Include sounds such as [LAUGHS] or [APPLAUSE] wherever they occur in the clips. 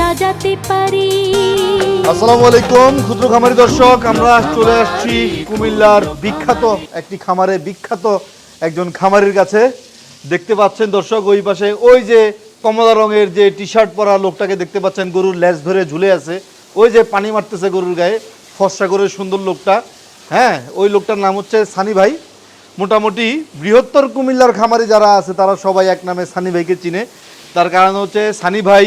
সাজাতে পারি। আসসালামু আলাইকুম, ক্ষুদ্র খামারি দর্শক, আমরা চলে আসছি কুমিল্লার বিখ্যাত একটি খামারে, বিখ্যাত একজন খামারের কাছে। দেখতে পাচ্ছেন দর্শক, ওই পাশে ওই যে কমলা রঙের যে টি শার্ট পরা লোকটাকে দেখতে পাচ্ছেন, গরুর লেজ ধরে ঝুলে আছে। ওই যে পানি মারতেছে গরুর গায়ে, ফর্সা করে সুন্দর লোকটা। হ্যাঁ ওই লোকটার নাম হচ্ছে সানি ভাই। মোটামুটি বৃহত্তর কুমিল্লার খামারি যারা আছে, তারা সবাই এক নামে সানি ভাইকে চিনে। তার কারণ হচ্ছে সানি ভাই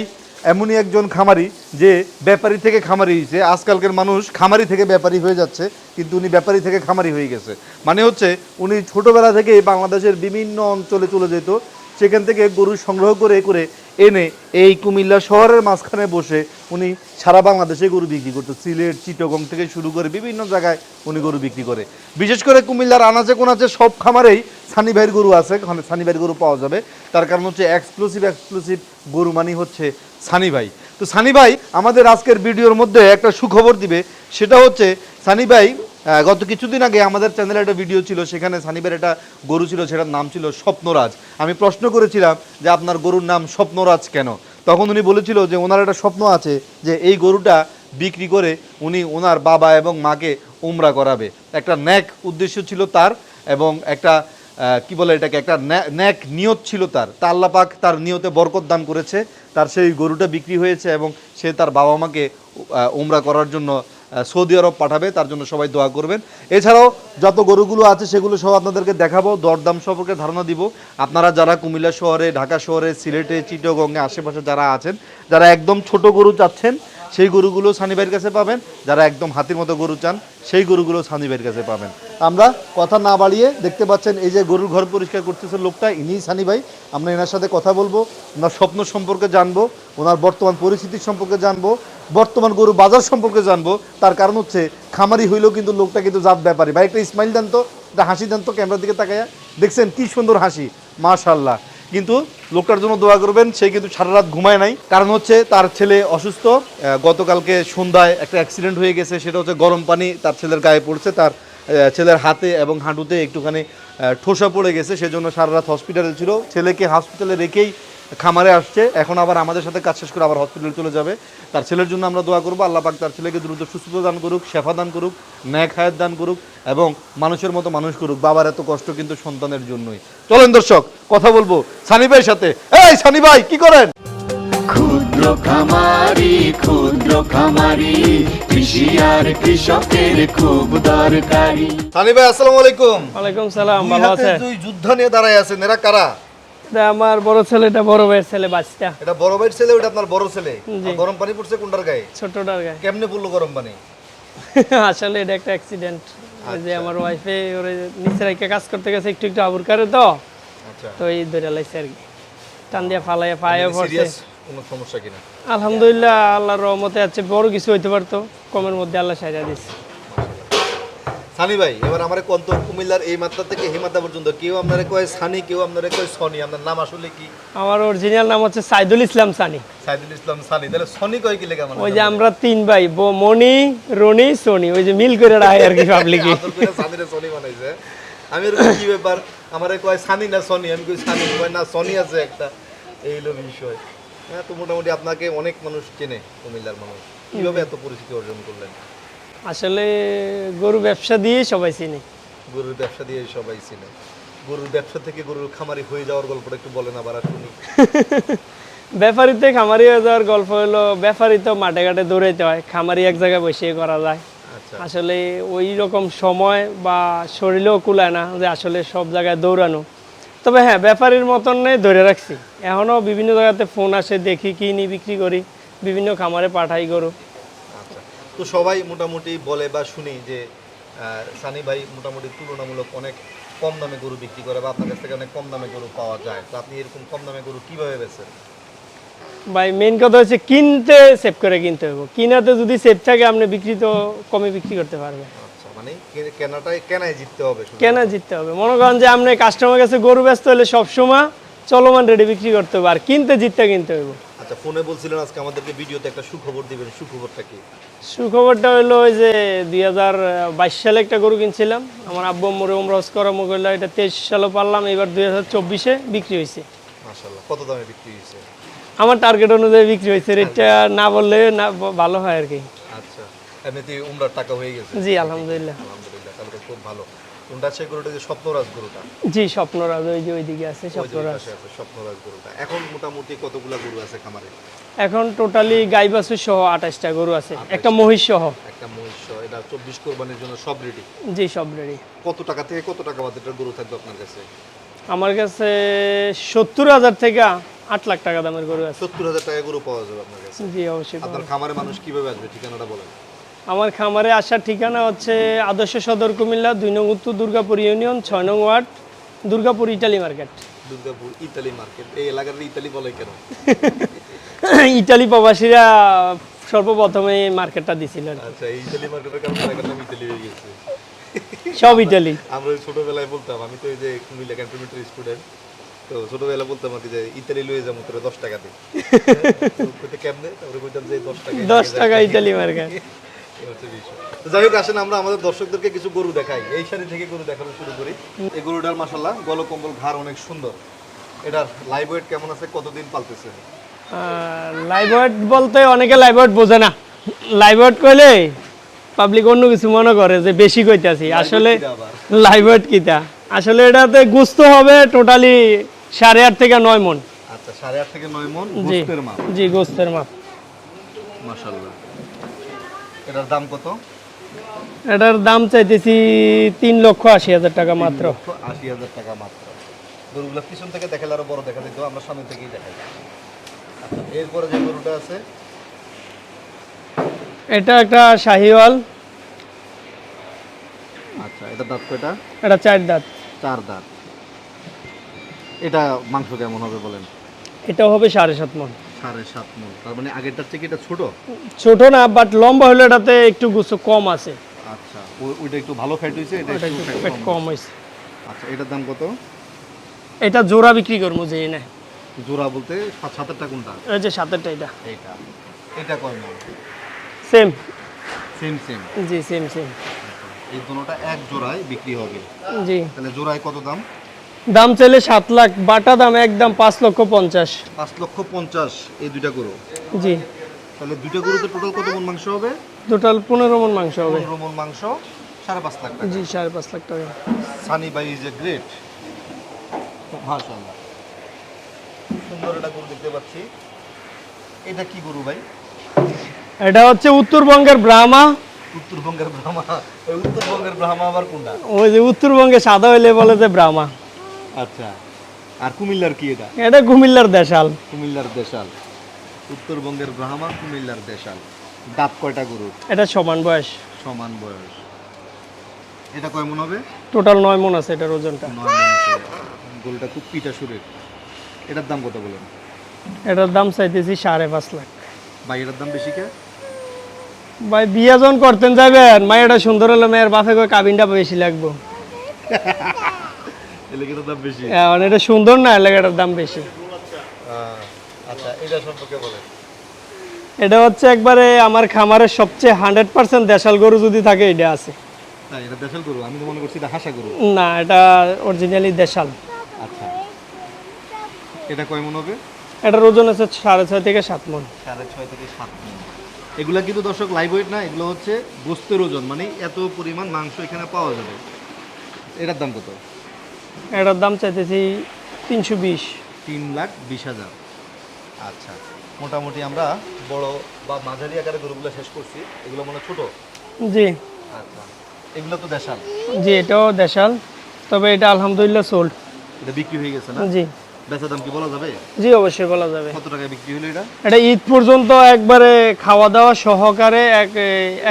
এমনই একজন খামারি যে ব্যাপারী থেকে খামারি হয়েছে। আজকালকার মানুষ খামারি থেকে ব্যাপারী হয়ে যাচ্ছে, কিন্তু উনি ব্যাপারী থেকে খামারি হয়ে গেছে। মানে হচ্ছে, উনি ছোটবেলা থেকে বাংলাদেশের বিভিন্ন অঞ্চলে চলে যেত সেখান থেকে গরু সংগ্রহ করে করে এনে এই কুমিল্লা শহরের মাঝখানে বসে উনি সারা বাংলাদেশে গরু বিক্রি করতো সিলেট, চিটগং থেকে শুরু করে বিভিন্ন জায়গায় উনি গরু বিক্রি করে। বিশেষ করে কুমিল্লার আনাচে কোনাচে সব খামারেই সানি ভাইয়ের গরু আছে, ওখানে সানি ভাইয়ের গরু পাওয়া যাবে। তার কারণ হচ্ছে এক্সক্লুসিভ এক্সক্লুসিভ গরু মানি হচ্ছে সানি ভাই। তো সানি ভাই আমাদের আজকের ভিডিওর মধ্যে একটা সুখবর দিবে, সেটা হচ্ছে সানি ভাই গত কিছুদিন আগে আমাদের চ্যানেলে একটা ভিডিও ছিল, সেখানে সানিবের একটা গরু ছিল, সেটার নাম ছিল স্বপ্নরাজ। আমি প্রশ্ন করেছিলাম যে আপনার গরুর নাম স্বপ্নরাজ কেন? তখন উনি বলেছিল যে ওনার একটা স্বপ্ন আছে যে এই গরুটা বিক্রি করে উনি ওনার বাবা এবং মাকে উমরা করাবে। একটা ন্যাক উদ্দেশ্য ছিল তার এবং একটা কি বলে এটাকে, একটা ন্যা- ন্যাক নিয়ত ছিল তার। তা আল্লাহ পাক তার নিয়তে বরকত দান করেছে। তার সেই গরুটা বিক্রি হয়েছে এবং সে তার বাবা মাকে উমরা করার জন্য সৌদি আরব পাঠাবে, তার জন্য সবাই দোয়া করবেন। এছাড়াও যত গরুগুলো আছে, সেগুলো সব আপনাদেরকে দেখাবো, দরদাম সম্পর্কে ধারণা দিব। আপনারা যারা কুমিল্লা শহরে, ঢাকা শহরে, সিলেটে চিটগঙ্গে আশেপাশে যারা আছেন, যারা একদম ছোট গরু চাচ্ছেন, সেই গরুগুলো সানিবাইয়ের কাছে পাবেন। যারা একদম হাতির মতো গরু চান, সেই গরুগুলো সানিবাইয়ের কাছে পাবেন। আমরা কথা না বাড়িয়ে দেখতে পাচ্ছেন, এই যে গরুর ঘর পরিষ্কার করতেছে লোকটা ইনি সানি ভাই। আমরা এনার সাথে কথা বলব, ওনার স্বপ্ন সম্পর্কে জানব, ওনার বর্তমান পরিস্থিতি সম্পর্কে জানব বর্তমান গরু বাজার সম্পর্কে জানব। তার কারণ হচ্ছে, খামারি হইলেও কিন্তু লোকটা কিন্তু জাত ব্যাপারী। ভাই, একটা স্মাইল দেন তো, একটা হাসি দেন তো ক্যামেরার দিকে তাকাইয়া দেখছেন কি সুন্দর হাসি মাশাল্লাহ কিন্তু লোকটার জন্য দোয়া করবেন, সে কিন্তু সারা রাত ঘুমায় নাই। কারণ হচ্ছে, তার ছেলে অসুস্থ। গতকালকে সন্ধ্যায় একটা অ্যাক্সিডেন্ট হয়ে গেছে, সেটা হচ্ছে গরম পানি তার ছেলের গায়ে পড়ছে। তার ছেলের হাতে এবং হাঁটুতে একটুখানি ঠোসা পড়ে গেছে, সেজন্য সারা রাত হসপিটালে ছিল। ছেলেকে হসপিটালে রেখেই খামারে আসছে এখন আবার আমাদের সাথে কাজ শেষ করে আবার হসপিটালে চলে যাবে। তার ছেলের জন্য আমরা দোয়া করব আল্লাহ পাক তার ছেলেকে দ্রুত সুস্থতা দান করুক শেফা দান করুক ন্যাক হায়াত দান করুক এবং মানুষের মতো মানুষ করুক। বাবার এত কষ্ট কিন্তু সন্তানের জন্যই। চলেন দর্শক কথা বলব সানি ভাইয়ের সাথে। এই সানি ভাই কি করেন? ক্ষুদ্র খামারি ক্ষুদ্র খামারি কৃষি আর কৃষকের খুব দরকারি। সানি ভাই আসসালামু আলাইকুম। ওয়ালাইকুম সালাম ভালো হাতে আছে দুই যুদ্ধ নিয়ে দাঁড়ায় আছেন এরা কারা? এটা আমার বড় ছেলেটা বড় ভাইয়ের ছেলে বাচ্চা। এটা বড় ভাইয়ের ছেলে ওটা আপনার বড় ছেলে? গরম পানি পড়ছে কোনটার গায়ে? ছোটটার গায়ে। কেমনে পড়ল গরম পানি? [LAUGHS] আসলে এটা একটা অ্যাক্সিডেন্ট আচ্ছা। যে আমার ওয়াইফে ওরে নিচে কাজ করতে গেছে একটু একটু আবুর করে তো। আচ্ছা। তো এই ধরে লাইছে আর কি। টান দিয়ে ফালাইয়া পায়ে পড়ছে। কোনো সমস্যা কিনা? আলহামদুলিল্লাহ আল্লাহর রহমতে আছে বড় কিছু হইতে পারতো। কমের মধ্যে আল্লাহ সাজা দিচ্ছে সানি ভাই এবার আমার কন্ত কুমিল্লার এই মাত্রা থেকে এই মাত্রা পর্যন্ত। কেউ আপনারা কয় সানি কেউ আপনারা কয় সনি আপনার নাম আসলে কি? আমার অরিজিনাল নাম হচ্ছে সাইদুল ইসলাম সানি। সাইদুল ইসলাম সানি তাহলে সনি কয় কি লেখা মানে ওই যে আমরা তিন ভাই মনি রনি সোনি ওই যে মিল করে রায় আর কি পাবলিকে [LAUGHS] করে সানিরে সনি বানাইছে। আমি এরকম কি ব্যাপার? আমারে কয় সানি না সনি? আমি কই সানি? কয় না সনি আছে একটা। এই হলো বিষয়। হ্যাঁ তো মোটামুটি আপনাকে অনেক মানুষ চেনে কুমিল্লার মানুষ। কীভাবে এত পরিচিতি অর্জন করলেন? আসলে গরু ব্যবসা দিয়ে সবাই চিনি। গরুর ব্যবসা দিয়ে সবাই চিনে। গরুর ব্যবসা থেকে গরুর খামারি হয়ে যাওয়ার গল্পটা একটু বলেন আবার শুনি। [LAUGHS] ব্যাপারিতে খামারি হয়ে যাওয়ার গল্প হলো ব্যাপারি তো মাঠে ঘাটে দৌড়াইতে হয় খামারি এক জায়গায় বসে করা যায়। আচ্ছা। আসলে ওই রকম সময় বা শরীরেও কুলায় না যে আসলে সব জায়গায় দৌড়ানো। তবে হ্যাঁ ব্যাপারীর মতন নেই ধরে রাখছি। এখনও বিভিন্ন জায়গাতে ফোন আসে দেখি কিনি বিক্রি করি। বিভিন্ন খামারে পাঠাই গরু। তো সবাই মোটামুটি বলে বা শুনি যে সানি ভাই মোটামুটি তুলনামূলক অনেক কম দামে গরু বিক্রি করে বা আপনার কাছ থেকে অনেক কম দামে গরু পাওয়া যায়। তো আপনি এরকম কম দামে গরু কীভাবে বেচেন? ভাই মেন কথা হচ্ছে কিনতে সেভ করে কিনতে হবে কিনাতে যদি সেভ থাকে আপনি বিক্রি তো কমে বিক্রি করতে পারবেন। আচ্ছা মানে কেনাটাই কেনাই জিততে হবে জিততে হবে। মনে করেন যে আপনি কাস্টমার কাছে গরু ব্যস্ত হলে সবসময় চলমান রেডি বিক্রি করতে হবে আর কিনতে জিততে কিনতে হইব। আচ্ছা ফোনে বলছিলেন আজকে আমাদেরকে ভিডিওতে একটা সুখবর দিবেন। সুখবরটা কি? সুখবরটা হলো ওই যে দুই হাজার বাইশ সালে একটা গরু কিনছিলাম। আমার আব্বু মরে উমরস করা মোকাবিলা এটা তেইশ সালে পারলাম এবার দুই হাজার চব্বিশে বিক্রি হয়েছে মাশাল্লাহ কত দামে বিক্রি হয়েছে আমার টার্গেট অনুযায়ী বিক্রি হয়েছে রেটটা না বললে না ভালো হয় আর কি। আচ্ছা এমনিতে উমরার টাকা হয়ে গেছে। জি আলহামদুলিল্লাহ। আলহামদুলিল্লাহ তাহলে খুব ভালো। উমরার গরুটা যে স্বপ্নরাজ গরুটা? জি স্বপ্নরাজ ওই যে ওইদিকে আছে ওই যে ওই স্বপ্নরাজ। স্বপ্নরাজ গরুটা। এখন মোটামুটি কতগুলা গরু আছে খামারে? এখন টোটালি গাই বাছুর সহ আঠাশটা গরু আছে একটা মহিষ সহ। একটা মহিষ এটা চব্বিশ কোরবানির জন্য সব রেডি জি সব রেডি কত টাকা থেকে কত টাকা বাজেটের গরু থাকবে আপনার কাছে? আমার কাছে সত্তর হাজার থেকে আট লাখ টাকা দামের গরু আছে। সত্তর হাজার টাকা গরু পাওয়া যাবে আপনার কাছে? জি অবশ্যই আপনার খামারে মানুষ কীভাবে আসবে ঠিকানাটা বলেন। আমার খামারে আসার ঠিকানা হচ্ছে আদর্শ সদর কুমিল্লা দুই নং উত্তর দুর্গাপুর ইউনিয়ন ছয় নং ward Durgapur Italy market. Durgapur Italy market. এই এলাকার ইতালি বলে কেন? [LAUGHS] ইটালি প্রবাসীরা সর্বপ্রথমে এই মার্কেটটা দিছিল আচ্ছা ইতালি মার্কেটের কারণে ইতালি হয়ে গেছে। সব ইটালি। আমরা ছোটবেলায় বলতাম আমি তো এই যে কুমিল্লা ক্যান্টনমেন্টের স্টুডেন্ট তো ছোটবেলায় বলতাম আর যে ইতালি লয়ে যাব তোরা দশ টাকা দিয়ে কইতে কেমনে? তারপরে যে দশ টাকা দশ টাকা ইটালি মার্কেট। যাই হোক আসেন আমরা আমাদের দর্শকদেরকে কিছু গরু দেখাই। এই শাড়ি থেকে গরু দেখানো শুরু করি। এই গরুটার মাসাল্লাহ গলকম্বল ঘাড় অনেক সুন্দর। এটার লাইভ ওয়েট কেমন আছে? কতদিন পালতেছে? লাইভ ওয়েট বলতে অনেকে লাইভ ওয়েট বোঝে না। লাইভ ওয়েট কইলে পাবলিক অন্য কিছু মনে করে যে বেশি কইতাছি। আসলে লাইভ ওয়েট কিটা? আসলে এটাতে গুস্ত হবে টোটালি সাড়ে আট থেকে নয় মন। আচ্ছা সাড়ে আট থেকে নয় মন জি গোস্তের মাপ। জি গোস্তের মাপ। মাসাল্লাহ এটার দাম কত? এটার দাম চাইতেছি তিন লক্ষ আশি হাজার টাকা মাত্র। আশি হাজার টাকা মাত্র। গরুগুলো পিছন থেকে দেখালে আরও বড় দেখা দিত আমরা সামনে থেকেই দেখাই। আচ্ছা এরপরে যে গরুটা আছে? এটা একটা শাহিওয়াল। আচ্ছা এটা দাঁত কয়টা? এটা চার দাঁত। চার দাঁত। এটা মাংস কেমন হবে বলেন? এটা হবে সাড়ে সাত মন। সাড়ে সাত মন। তার মানে আগেরটার থেকে এটা ছোট? ছোট না বাট লম্বা হলে এটাতে একটু গুছো কম আছে। আচ্ছা ওইটা একটু ভালো ফ্যাট হয়েছে এটা একটু একটু কম। কম হয়েছে আচ্ছা এটার দাম কত? এটা জোড়া বিক্রি করব যে না জোড়া বলতে সাত সাতেরটা কোনটা? এই যে সাতেরটা এটা। এইটা। এটা কয় মন? সেম সেম সেম জি সেম সেম এই দুটোটা এক জোড়ায় বিক্রি হবে জি। তাহলে জোড়ায় কত দাম? দাম চাইলে সাত লাখ বাটা দাম একদম পাঁচ লক্ষ পঞ্চাশ। পাঁচ লক্ষ পঞ্চাশ এই দুইটা গরু? জি। তাহলে দুইটা গরুতে টোটাল কত মন মাংস হবে? টোটাল পনেরো মন মাংস হবে। পনেরো মন মাংস সাড়ে পাঁচ লাখ টাকা। জি সাড়ে পাঁচ লাখ টাকা। Sunny boy is a great মাশাআল্লাহ। সুন্দর একটা গরু দেখতে পাচ্ছি। এটা কি গরু ভাই? এটা হচ্ছে উত্তরবঙ্গের ব্রাহ্মা। উত্তরবঙ্গের ব্রাহ্মা। ওই উত্তরবঙ্গের ব্রাহ্মা আবার কোনটা? ওই যে উত্তরবঙ্গে সাদা হইলে বলে যে ব্রাহ্মা। আচ্ছা আর কুমিল্লার কি এটা? এটা কুমিল্লার দেশাল। কুমিল্লার দেশাল। উত্তরবঙ্গের ব্রাহ্মা কুমিল্লার দেশাল। দাঁত কয়টা গরুর? এটা সমান বয়স। সমান বয়স। এটা কয় মন হবে? টোটাল নয় মন আছে এটার ওজনটা। নয় মন আছে। গরুটা খুব পিটা সুরের। এটার দাম কত বলেন? এটার দাম চাইতেছি সাড়ে পাঁচ লাখ। ভাই এটার দাম বেশি কে? ভাই বিয়ে যখন করতেন যাবেন মায়েরটা সুন্দর হলে মেয়ের বাপে কই কাবিনটা বেশি লাগবো। [LAUGHS] এলে এটার দাম বেশি? এখন এটা সুন্দর না এলাকা এটার দাম বেশি। আচ্ছা এটা সম্পর্কে বলেন। এটা হচ্ছে একবারে আমার খামারের সবচেয়ে হান্ড্রেড পার্সেন্ট দেশাল গরু যদি থাকে এটা আছে। এটা দেশাল গরু আমি তো মনে করছি এটা হাসা গরু। না এটা অরিজিনালি দেশাল। আচ্ছা। এটা কয় মন হবে? এটার ওজন আছে সাড়ে ছয় থেকে সাত মন। সাড়ে ছয় থেকে সাত মন। এগুলা কিন্তু দর্শক লাইভ ওয়েট না এগুলো হচ্ছে গোস্তের ওজন মানে এত পরিমাণ মাংস এখানে পাওয়া যাবে। এটার দাম কত? এটার দাম চাইতেছি তিনশো বিশ। তিন লাখ বিশ হাজার। আচ্ছা মোটামুটি আমরা বড় বা মাঝারি আকারে গরুগুলো শেষ করছি। এগুলো মনে ছোট? জি। আচ্ছা এগুলো তো দেশাল? জি এটাও দেশাল তবে এটা আলহামদুলিল্লাহ সোল্ড এটা বিক্রি হয়ে গেছে না? জি। বেচা দাম কি বলা যাবে? জি অবশ্যই বলা যাবে। কত টাকায় বিক্রি হলো এটা? এটা ঈদ পর্যন্ত একবারে খাওয়া দাওয়া সহকারে এক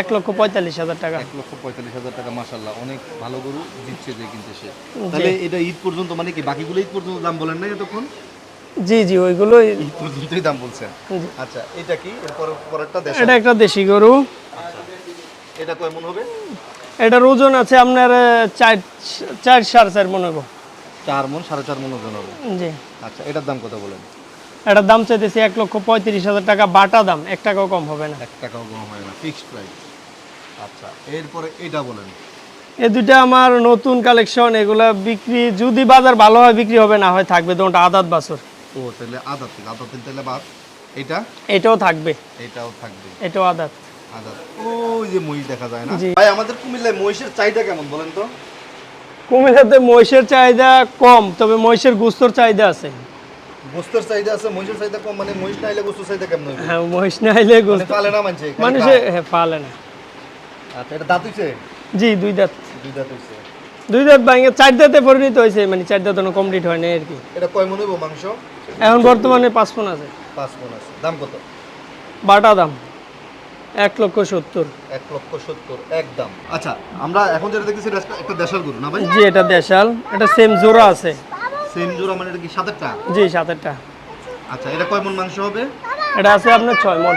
এক লক্ষ পঁয়তাল্লিশ হাজার টাকা। এক লক্ষ পঁয়তাল্লিশ হাজার টাকা মাসাল্লাহ অনেক ভালো গরু দিচ্ছে যে কিনতে সে। তাহলে এটা ঈদ পর্যন্ত মানে কি বাকিগুলো ঈদ পর্যন্ত দাম বলেন না এতক্ষণ? জি জি ওইগুলো ঈদ পর্যন্তই দাম বলছেন। আচ্ছা এটা কি? এরপর পরেরটা দেশ এটা একটা দেশি গরু। এটা কয় মন হবে? এটার ওজন আছে আপনার চার চার সাড়ে চার মনে হব। চার মন সাড়ে চার মন ওজন হবে। জি। আচ্ছা এটার দাম কত বলেন? এটার দাম চাইতেছি এক লক্ষ পঁয়ত্রিশ হাজার টাকা বাটা দাম এক টাকাও কম হবে না। এক টাকাও কম হয় না ফিক্সড প্রাইস আচ্ছা এরপরে এটা বলেন। এই দুইটা আমার নতুন কালেকশন এগুলা বিক্রি যদি বাজার ভালো হয় বিক্রি হবে না হয় থাকবে দুটা আদাত বাছর। ও তাহলে আদা তেল আদা তেল তাহলে বাদ। এটা? এটাও থাকবে। এটাও থাকবে। এটাও আদাত। আদাত। ওই যে মহিষ দেখা যায় না? ভাই আমাদের কুমিল্লায় মহিষের চাহিদা কেমন বলেন তো? কুমিল্লাতে মহিষের চাহিদা কম তবে মহিষের গুস্তর চাহিদা আছে। গোস্তের চাহিদা আছে মহিষের চাহিদা কম মানে মহিষ না এলে গোস্তের চাহিদা কেমন হবে হ্যাঁ মহিষ না হলে মানে গোস্ত পালে না মানছে মানুষে। হ্যাঁ পালে না। আচ্ছা এটা দাঁত হইছে? জি দুই দাঁত। দুই দাঁত হইছে। দুই দাঁত ভাঙে চার দাঁতে পরিণত মানে চার দাঁত কমপ্লিট হয় না আর কি। এটা কয় মন হইব মাংস? এখন বর্তমানে পাঁচ ফোন আছে। পাঁচ মন আছে। দাম কত? বাটা দাম। এক লক্ষ সত্তর। এক লক্ষ সত্তর এক দাম আচ্ছা আমরা এখন যেটা দেখতেছি একটা দেশাল গরু না ভাই? জি এটা দেশাল। এটা সেম জোড়া আছে। সেম জোড়া মানে এটা কি সাতেরটা? জি সাতেরটা। আচ্ছা এটা কয় মন মাংস হবে? এটা আছে আপনার ছয় মন।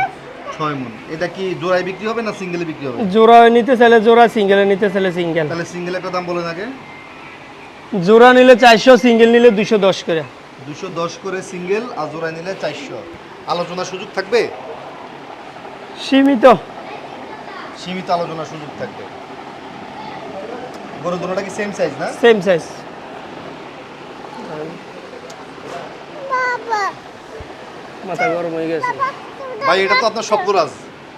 ছয় মন। এটা কি জোড়ায় বিক্রি হবে না সিঙ্গেলে বিক্রি হবে? জোড়া নিতে চাইলে জোড়া সিঙ্গেলে নিতে চাইলে সিঙ্গেল। তাহলে সিঙ্গেল একটা দাম বলেন আগে। জোড়া নিলে চারশো সিঙ্গেল নিলে দুশো দশ করে। দুশো দশ করে সিঙ্গেল আর জোড়ায় নিলে চারশো। আলোচনার সুযোগ থাকবে? সীমিত। সীমিত আলোচনার সুযোগ থাকবে। গরু দুটোটা কি সেম সাইজ না? সেম সাইজ মাথা গরম হয়ে গেছে। ভাই এটা তো আপনার স্বপ্নরাজ।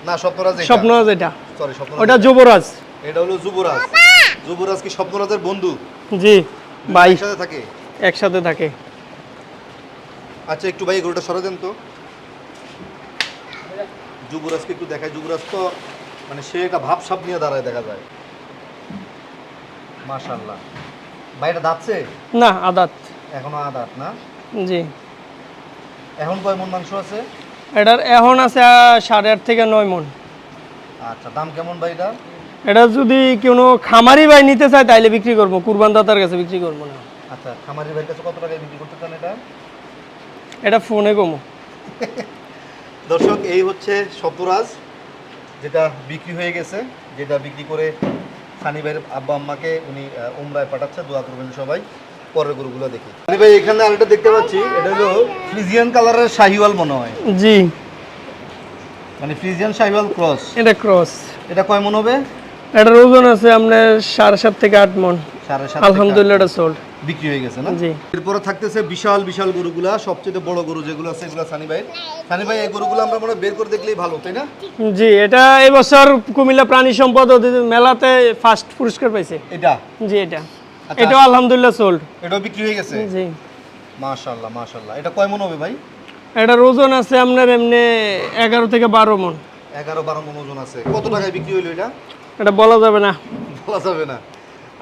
না স্বপ্নরাজ স্বপ্ন যেটা সরি স্বপ্নরাজ ওটা যুবরাজ। এটা হলো যুবরাজ। যুবরাজ কি স্বপ্নরাজের বন্ধু? জি ভাই। একসাথে থাকে? একসাথে থাকে। আচ্ছা একটু ভাই গরুটা সরে দেন তো। যুবরাজকে একটু দেখায়। যুবরাজ তো মানে সে একটা ভাব সাপ নিয়ে দাঁড়ায় দেখা যায়। মাশাল্লাহ ভাই এটা দাঁতছে? না আদাত। এখনও আদাত না? জি। এখন কয় মন মাংস আছে? এটার এখন আছে সাড়ে আট থেকে নয় মন। আচ্ছা দাম কেমন ভাই এটা এটা যদি কোনো খামারি ভাই নিতে চায় তাইলে বিক্রি করব। কুরবান দাতার কাছে বিক্রি করব না। আচ্ছা খামারি ভাইয়ের কাছে কত টাকায় বিক্রি করতে চান এটা? এটা ফোনে কমো। [LAUGHS] দর্শক এই হচ্ছে সপ্তরাজ যেটা বিক্রি হয়ে গেছে যেটা বিক্রি করে সানি ভাইয়ের আব্বা আম্মাকে উনি উমরায় পাঠাচ্ছে। দোয়া করবেন সবাই পরের গরুগুলো দেখি। সানি ভাই এখানে আরেকটা দেখতে পাচ্ছি এটা হলো ফ্রিজিয়ান কালারের শাহিওয়াল মনে হয়। জি। মানে ফ্রিজিয়ান শাহিওয়াল ক্রস। এটা ক্রস। এটা কয় মন হবে? এটার ওজন আছে আপনার সাড়ে সাত থেকে আট মন। আলহামদুলিল্লাহ এটা সোল্ড বিক্রি হয়ে গেছে না? এরপরে থাকতেছে বিশাল বিশাল গরুগুলা সবচেয়ে বড় গরু যেগুলো আছে এগুলো সানি ভাই। সানি ভাই এই গরুগুলো আমরা মনে বের করে দেখলেই ভালো তাই না? জি এটা এবছর কুমিল্লা প্রাণী সম্পদ মেলাতে ফার্স্ট পুরস্কার পাইছে। এটা? জি এটা। আচ্ছা। এটাও আলহামদুলিল্লাহ সোল্ড এটাও বিক্রি হয়ে গেছে? জি। মাশাল্লাহ মাশাল্লাহ এটা কয় মন হবে ভাই? এটার ওজন আছে আপনার এমনি এগারো থেকে বারো মন। এগারো বারো মন ওজন আছে। কত টাকায় বিক্রি হইল এটা? এটা বলা যাবে না। বলা যাবে না।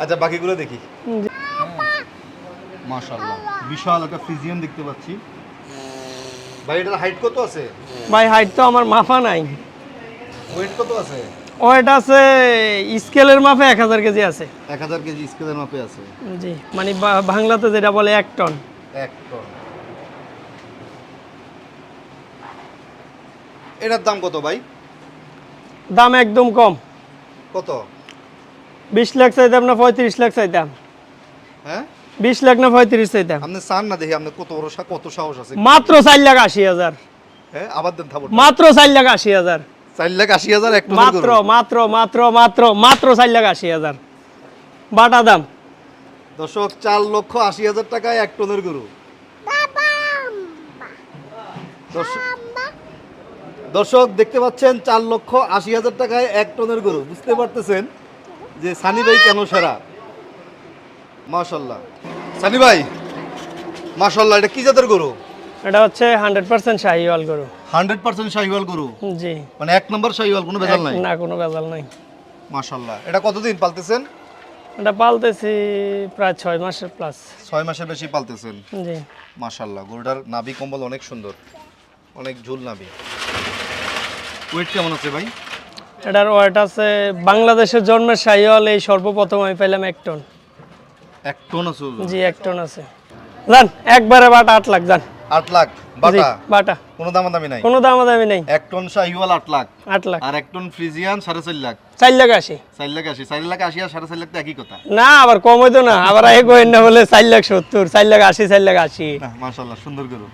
আচ্ছা বাকিগুলো দেখি। জি। মাশাল্লাহ বিশাল একটা ফ্রিজিয়ান দেখতে পাচ্ছি। ভাই এটার হাইট কত আছে? ভাই হাইট তো আমার মাফা নাই। ওয়েট কত আছে? ও এটা আছে স্কেলের মাপে এক হাজার কেজি আছে। এক হাজার কেজি স্কেলের মাপে আছে। জি মানে বাংলাতে যেটা বলে এক টন। এক টন। এটার দাম কত ভাই? দাম একদম কম। কত? বিশ লাখ চাইতাম না পঁয়ত্রিশ লাখ চাইতাম হ্যাঁ? বিশ লাখ না পঁয়ত্রিশ চাইতাম। আপনি চান না দেখি আপনি কত বড় কত সাহস আছে? মাত্র চার লাখ আশি হাজার। হ্যাঁ আবার দেন মাত্র চার লাখ আশি হাজার। চার লাখ আশি হাজার এক মাত্র মাত্র মাত্র মাত্র মাত্র চার লাখ আশি হাজার। বাটা দাম। দর্শক চার লক্ষ আশি হাজার টাকায় এক টনের গরু। দর্শক দেখতে পাচ্ছেন চার লক্ষ আশি হাজার টাকায় এক টনের গরু। বুঝতে পারতেছেন যে সানি ভাই কেন সেরা? মাশাল্লাহ সানি ভাই মাশাল্লাহ এটা কি জাতের গরু? এটা হচ্ছে হান্ড্রেড পার্সেন্ট শাহিওয়াল গরু। হান্ড্রেড পার্সেন্ট শাহিওয়াল গরু? জি। মানে এক নম্বর শাহিওয়াল কোনো ভেজাল নাই? না কোনো ভেজাল নাই। মাশাল্লাহ এটা কতদিন পালতেছেন? এটা পালতেছি প্রায় ছয় মাসের প্লাস। ছয় মাসের বেশি পালতেছেন? জি। মাশাল্লাহ গরুটার নাভি কম্বল অনেক সুন্দর। অনেক ঝুল নাভি। ওয়েট কেমন আছে ভাই? এটার ওয়েট আছে বাংলাদেশের জন্মের শাহিওয়াল এই সর্বপ্রথম আমি পেলাম এক টন। এক টন আছে। জি এক টন আছে। একবারে বাটা আট লাখ আট লাখ বাটা? বাটা। কোনো দামাদামি নাই? কোনো দাম দামি নাই। এক টন শাহিওয়াল আট লাখ। আট লাখ। আর এক টন ফ্রিজিয়ান সাড়ে চার লাখ। চার লাখ আশি। চার লাখ আশি। চার লাখ আশি আর সাড়ে চার লাখ তো একই কথা। না আবার কম হইতো না। আবার এক না বলে চার লাখ সত্তর চার লাখ আশি চার লাখ আশি। না মাশাল্লাহ সুন্দর গরু।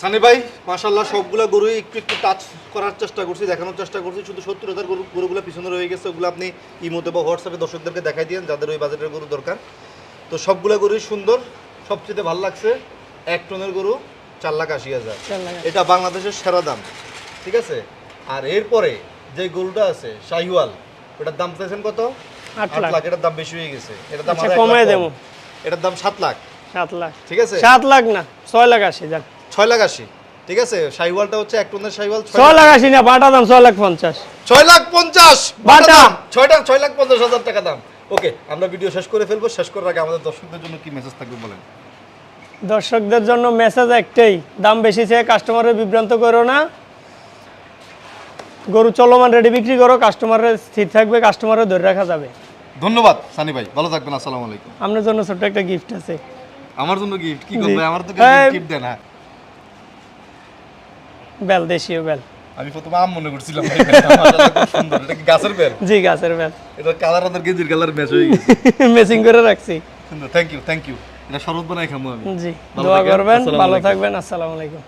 সানি ভাই মাশাল্লাহ সবগুলা গরু একটু একটু টাচ করার চেষ্টা করছি দেখানোর চেষ্টা করছি শুধু সত্তর হাজার গরু গরুগুলো পিছনে রয়ে গেছে ওগুলো আপনি ইমোতে বা হোয়াটসঅ্যাপে দর্শকদেরকে দেখাই দিন যাদের ওই বাজেটের গরু দরকার। তো সবগুলা গরুই সুন্দর সবচেয়ে ভালো লাগছে এক টনের গরু চার লাখ আশি হাজার। এটা বাংলাদেশের সেরা দাম ঠিক আছে? আর এরপরে যে গরুটা আছে শাহিওয়াল ওটার দাম চাইছেন কত? আট লাখ। এটার দাম বেশি হয়ে গেছে। এটার দাম আচ্ছা, কমায় দেবো। এটার দাম সাত লাখ। সাত লাখ। ঠিক আছে? সাত লাখ না ছয় লাখ আশি যান ছয় লাখ আশি। ঠিক আছে? হচ্ছে এক টনের ছয় লাখ। আশি না বাটা দাম ছয় লাখ পঞ্চাশ। ছয় লাখ পঞ্চাশ! বাটা। ছয়টা ছয় লাখ পঞ্চাশ হাজার টাকা দাম। ওকে আমরা ভিডিও শেষ করে ফেলব। শেষ করার আগে আমাদের দর্শকদের জন্য কি মেসেজ থাকবে বলেন? দর্শকদের জন্য মেসেজ একটাই দাম বেশি চেয়ে কাস্টমারের বিভ্রান্ত করো না। গরু চলমান রেডি বিক্রি করো কাস্টমারের স্থির থাকবে কাস্টমারের ধরে রাখা যাবে। ধন্যবাদ সানি ভাই। ভালো থাকবেন আসসালামু আলাইকুম। আপনার জন্য ছোট্ট একটা গিফট আছে। আমার জন্য গিফট কি করবে? আমার তো। গিফট দেন হ্যাঁ। বেল দেশীয় বেল। আমি প্রথমে আম মনে করছিলাম সুন্দর। এটা কি গাছের বেল? জি গাছের বেল। এটা কালার আমাদের গেঞ্জির কালার ম্যাচ হয়ে গেছে। [LAUGHS] মেসিং করে রাখছি। সুন্দর থ্যাংক ইউ থ্যাংক ইউ এটা শরৎ বানাই খামু আমি। জি ভালো দোয়া করবেন ভালো থাকবেন আসসালামু আলাইকুম।